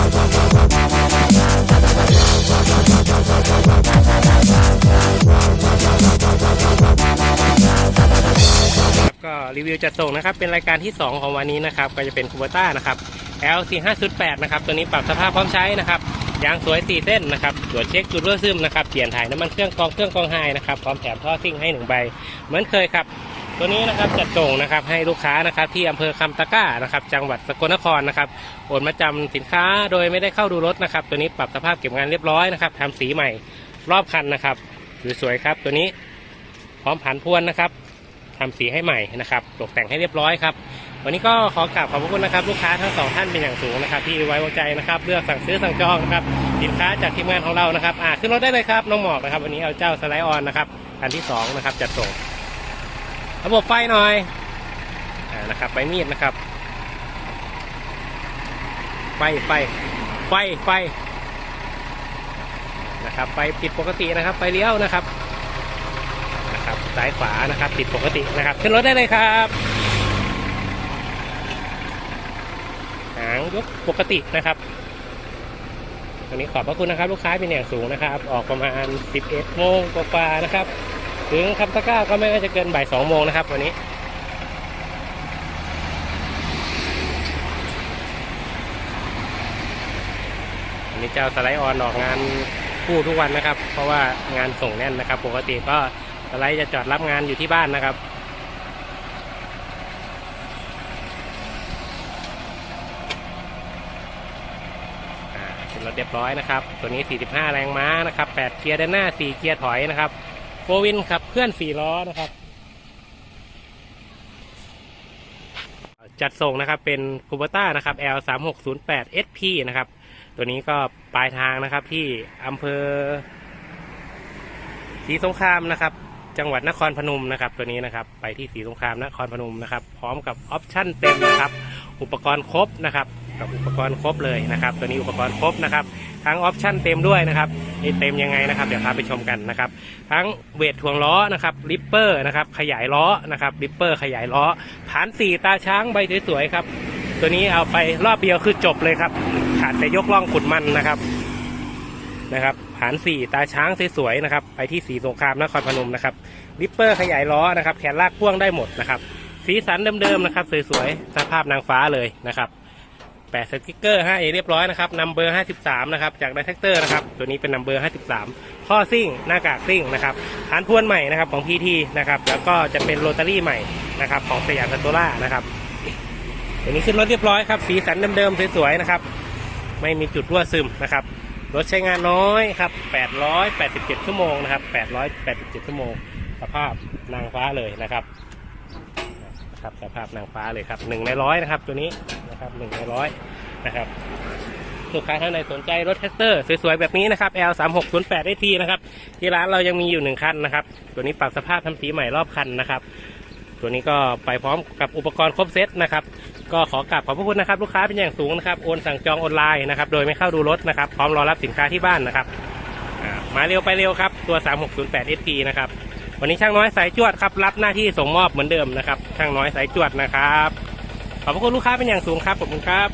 ก็รีวิวจัดส่งนะครับ เป็นรายการที่ 2 ของวันนี้นะครับ ก็จะเป็นคูเบต้านะครับ L4508 นะครับ ตัวนี้ปรับสภาพพร้อมใช้นะครับยางสวย 4 เส้นนะครับตรวจเช็คจุดรั่วซึมนะครับ เปลี่ยนถ่ายน้ำมันเครื่องกองเครื่องกองไฮนะครับ พร้อมแถมท่อซิ่งให้ 1 ใบ เหมือนเคยครับ ตัวนี้นะครับจัดส่งนะครับให้ลูกค้านะครับที่อำเภอคำตะก้านะครับจังหวัดสกลนครนะครับโอนมาจำสินค้าโดยไม่ได้เข้าดูรถนะครับ ตัวนี้ปรับสภาพเก็บงานเรียบร้อยนะครับทำสีใหม่รอบคันนะครับสวยๆครับ ตัวนี้พร้อมผันพวนนะครับทำสีให้ใหม่นะครับตกแต่งให้เรียบร้อยครับวันนี้ก็ขอกราบขอบพระคุณนะครับ ลูกค้าทั้งสองท่านเป็นอย่างสูงนะครับที่ไว้วางใจนะครับเลือกสั่งซื้อสั่งจองนะครับสินค้าจากทีมงานของเรานะครับอ่าขึ้นรถได้เลยครับน้องหมอกนะครับวันนี้เอาเจ้าสไลด์ออนนะครับอันที่สองนะครับจัดส่ง ระบบไฟหน่อยอ่านะครับไฟมีดนะครับ ไฟไฟไฟไฟนะครับไฟติดปกตินะครับไฟเลี้ยวนะครับนะครับซ้ายขวานะครับติดปกตินะครับ ขึ้นรถได้เลยครับหางยกปกตินะครับวันนี้ขอบพระคุณนะครับ ลูกค้าเป็นอย่างสูงนะครับ ออกประมาณ 11โมงกว่าๆนะครับ ถึงคำตะก้าก็ไม่น่าจะเกินบ่ายสองโมงนะครับ วันนี้ วันนี้เจ้าสไลด์ออนออกงานคู่ทุกวันนะครับ เพราะว่างานส่งแน่นนะครับ ปกติก็สไลด์จะจอดรับงานอยู่ที่บ้านนะครับอ่าเป็นรถเรียบร้อยนะครับ ตัวนี้ 45 แรงม้านะครับ 8 เกียร์ด้านหน้า 4 เกียร์ถอยนะครับ โฟวินขับเคลื่อน4ล้อนะครับ จัดส่งนะครับเป็นคูเบต้านะครับ L 3 6 0 8 SP นะครับ ตัวนี้ก็ปลายทางนะครับที่อำเภอศรีสงครามนะครับ จังหวัดนครพนมนะครับ ตัวนี้นะครับ ไปที่ศรีสงครามนครพนมนะครับ พร้อมกับออปชั่นเต็มนะครับ อุปกรณ์ครบนะครับ กับอุปกรณ์ครบเลยนะครับ ตัวนี้อุปกรณ์ครบนะครับ ทั้งออปชั่นเต็มด้วยนะครับนี่เต็มยังไงนะครับ เดี๋ยวพาไปชมกันนะครับ ทั้งเวทถ่วงล้อนะครับริปเปอร์นะครับ ขยายล้อนะครับริปเปอร์ ขยายล้อผานสี่ตาช้างใบสวยๆครับ ตัวนี้เอาไปรอบเดียวคือจบเลยครับขาดแต่ยกล่องขุดมันนะครับนะครับผานสี่ตาช้างสวยๆนะครับ ไปที่สีสงครามนครพนมนะครับริปเปอร์ขยายล้อนะครับ แขนลากพ่วงได้หมดนะครับ สีสันเดิมๆนะครับ สวยๆสภาพนางฟ้าเลยนะครับ แปะสติกเกอร์ให้เรียบร้อยนะครับนัมเบอร์ 53 นะครับ จากไดแท็กเตอร์นะครับ ตัวนี้เป็นนัมเบอร์ 53 ข้อซิ่ง หน้ากากซิ่งนะครับฐานพวนใหม่นะครับของ PT นะครับ แล้วก็จะเป็นโรตารี่ใหม่นะครับของสยามสโตล่านะครับตัวนี้ขึ้นรถเรียบร้อยครับ สีสันเดิมๆสวยๆนะครับ ไม่มีจุดรั่วซึมนะครับ รถใช้งานน้อยครับ 887 ชั่วโมงนะครับ 887 ชั่วโมง สภาพนางฟ้าเลยนะครับ นะครับสภาพนางฟ้าเลยครับหนึ่งในร้อยนะครับตัวนี้นะครับหนึ่งในร้อยนะครับลูกค้าท่านใดสนใจรถแท็กเตอร์สวยๆ แบบนี้นะครับ L 3 6 0 8 t นะครับ ที่ร้านเรายังมีอยู่หนึ่งคันนะครับ ตัวนี้ปรับสภาพทำสีใหม่รอบคันนะครับ ตัวนี้ก็ไปพร้อมกับอุปกรณ์ครบเซตนะครับ ก็ขอกราบขอบพระคุณนะครับ ลูกค้าเป็นอย่างสูงนะครับ โอนสั่งจองออนไลน์นะครับ โดยไม่เข้าดูรถนะครับ พร้อมรอรับสินค้าที่บ้านนะครับ มาเร็วไปเร็วครับ ตัว 3608 SP นะครับ วันนี้ช่างน้อยสายจวดครับรับหน้าที่ส่งมอบเหมือนเดิมนะครับช่างน้อยสายจวดนะครับขอบพระคุณลูกค้าเป็นอย่างสูงครับขอบคุณครับ